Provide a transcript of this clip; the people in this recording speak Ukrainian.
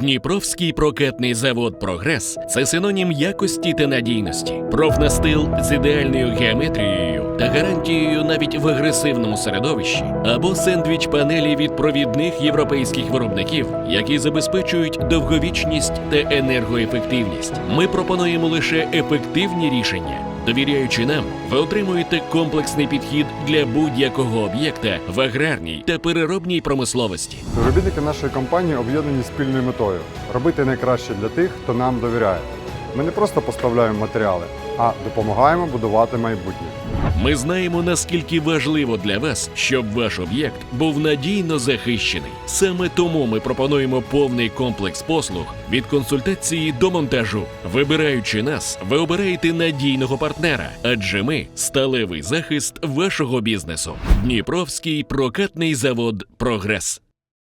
Дніпровський прокатний завод Прогрес це синонім якості та надійності. Профнастил з ідеальною геометрією та гарантією навіть в агресивному середовищі, або сендвіч панелі від провідних європейських виробників, які забезпечують довговічність та енергоефективність. Ми пропонуємо лише ефективні рішення. Довіряючи нам, ви отримуєте комплексний підхід для будь-якого об'єкта в аграрній та переробній промисловості. Співробітники нашої компанії об'єднані спільною метою робити найкраще для тих, хто нам довіряє. Ми не просто поставляємо матеріали, а допомагаємо будувати майбутнє. Ми знаємо, наскільки важливо для вас, щоб ваш об'єкт був надійно захищений. Саме тому ми пропонуємо повний комплекс послуг від консультації до монтажу. Вибираючи нас, ви обираєте надійного партнера, адже ми сталевий захист вашого бізнесу. Дніпровський прокатний завод Прогрес.